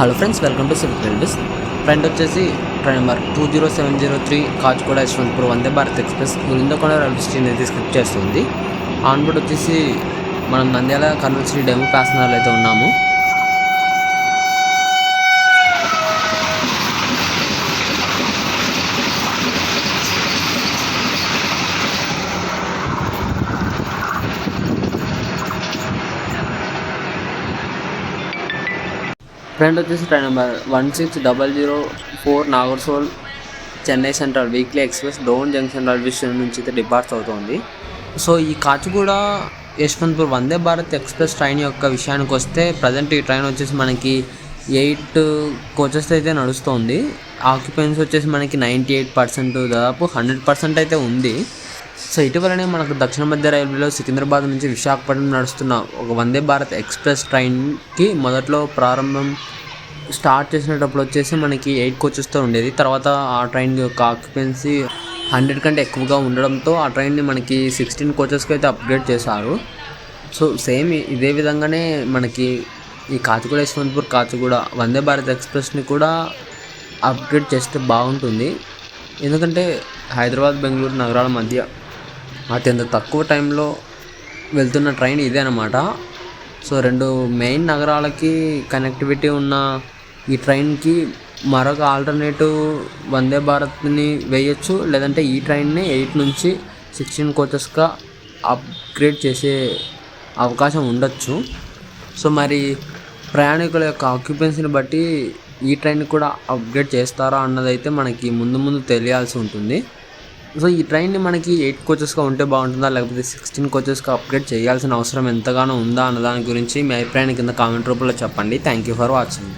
Hello friends welcome to civic railways friend వచ్చేసి train number two zero seven zero three Kacheguda Yesvantpur Vande Bharat express. Gurindakonda railway station అయితే skip చేస్తుంది. On board వచ్చేసి మనం Nandyal Kurnool Sri demo ప్యాసనర్లు అయితే ఉన్నాము. Friend వచ్చేసి train number one six double zero four Nagarsol Chennai central weekly express Dhone junction railway station నుంచి అయితే డిపార్ట్స్ అవుతుంది. సో ఈ కాచిగూడ యశ్వంత్పూర్ వందే భారత్ ఎక్స్ప్రెస్ ట్రైన్ యొక్క విషయానికి వస్తే ప్రజెంట్ ఈ ట్రైన్ వచ్చేసి మనకి ఎయిట్ కోచెస్ అయితే నడుస్తుంది. ఆక్యుపెన్సీ వచ్చేసి మనకి నైంటీ ఎయిట్ పర్సెంట్ దాదాపు హండ్రెడ్ పర్సెంట్ అయితే ఉంది. సో ఇటీవలనే మనకు దక్షిణ మధ్య రైల్వేలో సికింద్రాబాద్ నుంచి విశాఖపట్నం నడుస్తున్న ఒక వందే భారత్ ఎక్స్ప్రెస్ ట్రైన్కి మొదట్లో ప్రారంభం స్టార్ట్ చేసినప్పుడు వచ్చేసి మనకి ఎయిట్ కోచెస్తో ఉండేది. తర్వాత ఆ ట్రైన్ యొక్క ఆక్యుపెన్సీ హండ్రెడ్ కంటే ఎక్కువగా ఉండడంతో ఆ ట్రైన్ని మనకి సిక్స్టీన్ కోచెస్కి అయితే అప్గ్రేడ్ చేశారు. సో సేమ్ ఇదే విధంగానే మనకి ఈ కాచిగూడ యశ్వంత్పూర్ కాచిగూడ వందే భారత్ ఎక్స్ప్రెస్ని కూడా అప్గ్రేడ్ చేస్తే బాగుంటుంది. ఎందుకంటే హైదరాబాద్ బెంగళూరు నగరాల మధ్య అత్యంత తక్కువ టైంలో వెళ్తున్న ట్రైన్ ఇదే అనమాట సో రెండు మెయిన్ నగరాలకి కనెక్టివిటీ ఉన్న ఈ ట్రైన్కి మరొక ఆల్టర్నేటివ్ వందే భారత్ని వేయొచ్చు. లేదంటే ఈ ట్రైన్ని ఎయిట్ నుంచి సిక్స్టీన్ కోచెస్గా అప్గ్రేడ్ చేసే అవకాశం ఉండొచ్చు. సో మరి ప్రయాణికుల యొక్క ఆక్యుపెన్సీని బట్టి ఈ ట్రైన్ కూడా అప్గ్రేడ్ చేస్తారా అన్నదైతే మనకి ముందు ముందు తెలియాల్సి ఉంటుంది. సో ఈ ట్రైన్ని మనకి ఎయిట్ కోచెస్గా ఉంటే బాగుంటుందా? లేకపోతే సిక్స్టీన్ కోచెస్గా అప్గ్రేడ్ చేయాల్సిన అవసరం ఎంతగానో ఉందా? అన్న దాని గురించి మీ అభిప్రాయాన్ని కింద కామెంట్ రూపంలో చెప్పండి. Thank you for watching